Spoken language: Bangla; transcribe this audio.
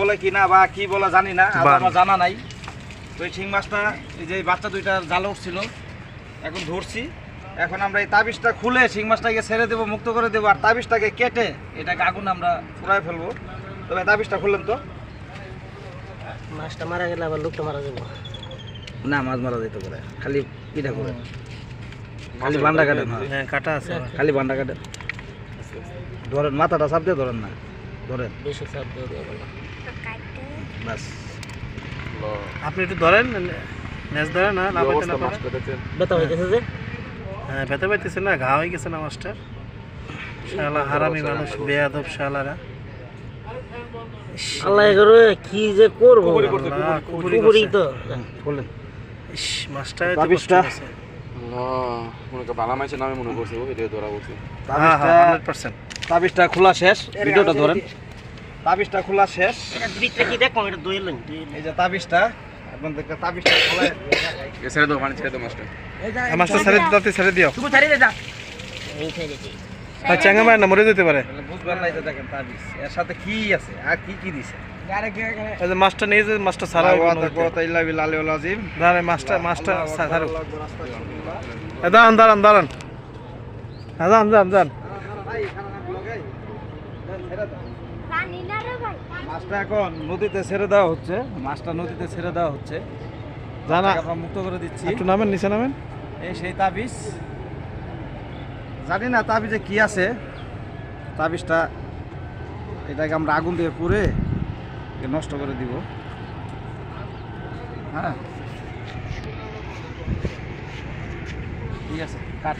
বলে কি না বা কি বলে জানি না আমার জানা নাই। তো এই শিং মাছটা এই যে বাচ্চা দুইটা জাল উঠছিল এখন ধরছি। এখন আমরা এই তাবিজটা খুলে শিং মাছটাকে ছেড়ে দেবো মুক্ত করে দেবো আর তাবিজটাকে কেটে এটাকে আগুন আমরা পুরাই ফেলব। তবে তাবিজটা খুললেন তো? মাছটা মারা গেলে আবার লোকটা মারা যাব। না মাছ মারা যেতে পারে। খালি পিঠা করে। খালি বান্ডা কাটেন হ্যাঁ। হ্যাঁ কাটা আছে খালি বান্ডা কাটেন ধরেন মাথাটা চাপ দিয়ে ধরেন না। ধরেন। বেশি চাপ দিয়ে দিয়ে বলো বাস আপনি একটু ধরেন ম্যাচ ধরেন না লাফাইতে না ব্যথা হয়ে। গেছে যে? হ্যাঁ ব্যথা পাইতেছে না ঘা হয়ে গেছে না মাস্টার শালা হারামি মানুষ বেয়াদব শালারা। আল্লাহ করে কি যে করব? কুপুরি তো। খুললেন ইস এত তাবিজটা? কষ্ট হয়েছে। মনে কর বালা মাইছে নামে মনে করছে ও এটা ধরা বলছে। হ্যাঁ হ্যাঁ তাবিজটা খোলা শেষ ভিডিওটা ধরেন। তাবিজটা খোলা শেষ। এটা ভিতরে কি দেখো এটা দই লইন এই যে তাবিজটা আপনাদেরকে তাবিজটা খোলা এ ছেড়ে দাও পানি ছেড়ে দাও মাছটা। মাছটা ছেড়ে দিতে ছেড়ে দিও। তুমি ছাড়িয়ে যা। এই আর চ্যাঙ্গা মায়ের মরে যেতে পারে। তাহলে বুঝবেন না এই যে দেখেন তাবিজ। এর সাথে কি আছে? আর কি কি দিছে? এই যে মাছটা যে মাছটা ছাড়া হইবে নদীতে। দাঁড়ান ছাড়ো দাঁড়ান দাঁড়ান দাঁড়ান দাঁড়ান। মাছটা এখন নদীতে ছেড়ে দেওয়া হচ্ছে। মাছটা নদীতে ছেড়ে দেওয়া হচ্ছে। জানা আমরা মুক্ত করে দিচ্ছি। একটু নামেন নিচে নামেন। এই সেই তাবিজ। জানি না তাবিজে কি আছে। তাবিজটা এটাকে আমরা আগুন দিয়ে পুড়ে নষ্ট করে দিব। হ্যাঁ। ঠিক আছে কাট।